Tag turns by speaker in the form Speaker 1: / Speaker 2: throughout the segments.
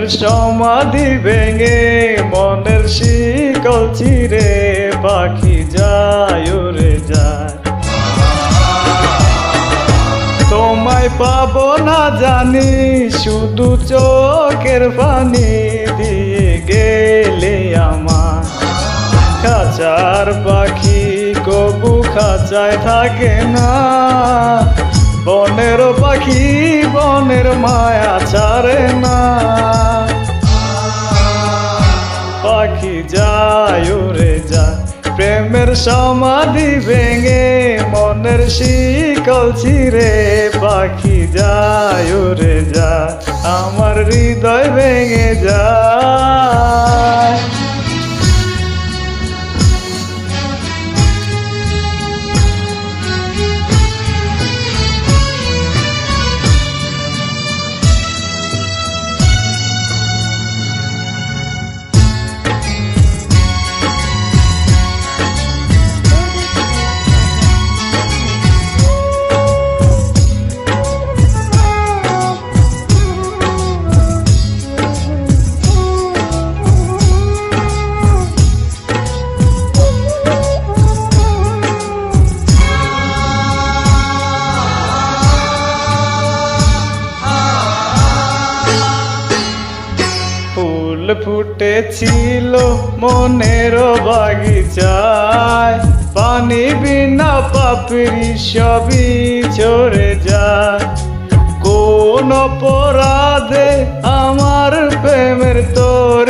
Speaker 1: প্রেমের সমাধি ভেঙে, মনের শিকল চিরে পাখি যায়, উড়ে যায়। তোমায় পাবো না জানি, শুধু চোখের পানি দিয়ে গেলে আমার। খাঁচার পাখি কবু খাঁচায় থাকে না। বনের পাখি, বনের মায়া প্রেমের সমাধি ভেঙে মনের শিকল ছিঁড়ে পাখি যায় রে যা আমার হৃদয় ভেঙে যায়। ফুটেছিল মনের বাগিচায়। পানি বিনা পাপড়ি সবই ঝরে যায়। কোন পরাধে আমার প্রেমের তরি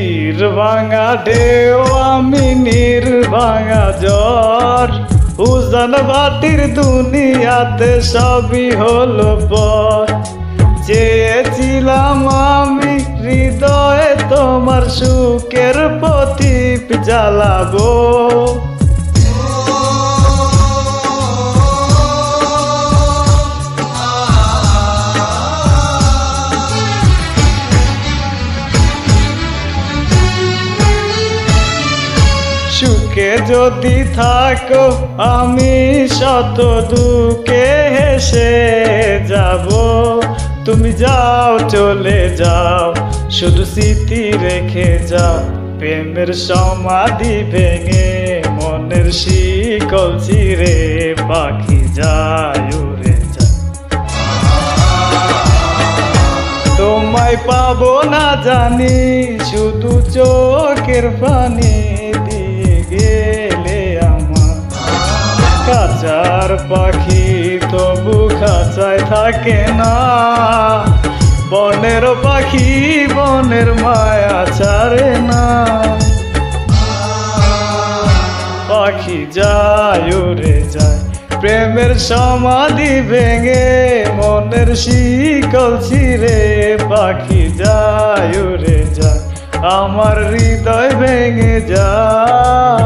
Speaker 1: তীর ভাঙা ঢেউ, আমি নীর ভাঙা জ্বর। উজান বাতির দুনিয়াতে সবই হলো পর চেয়েছিলাম আমি হৃদয়ে তোমার সুখের প্রতীপ জ্বালাবো। সুখে যদি থাকো, আমি শত দুঃখে হেসে যাব। তুমি যাও, চলে যাও, শুধু স্মৃতি রেখে যাও। প্রেমের সমাধি ভেঙে মনের শিকল চিরে পাখি যায়, উড়ে যায়। তোমায় পাবো না জানি, শুধু চোখের পানি। কাচার পাখি তবু খাঁচায় থাকে না। বনের পাখি বনের মায়া ছাড়ে না। পাখি যায়, উড়ে যায়, প্রেমের সমাধি ভেঙে মনের শিকল ছিঁড়ে। পাখি যায়, উড়ে যায়, আমার হৃদয় ভেঙে যায়।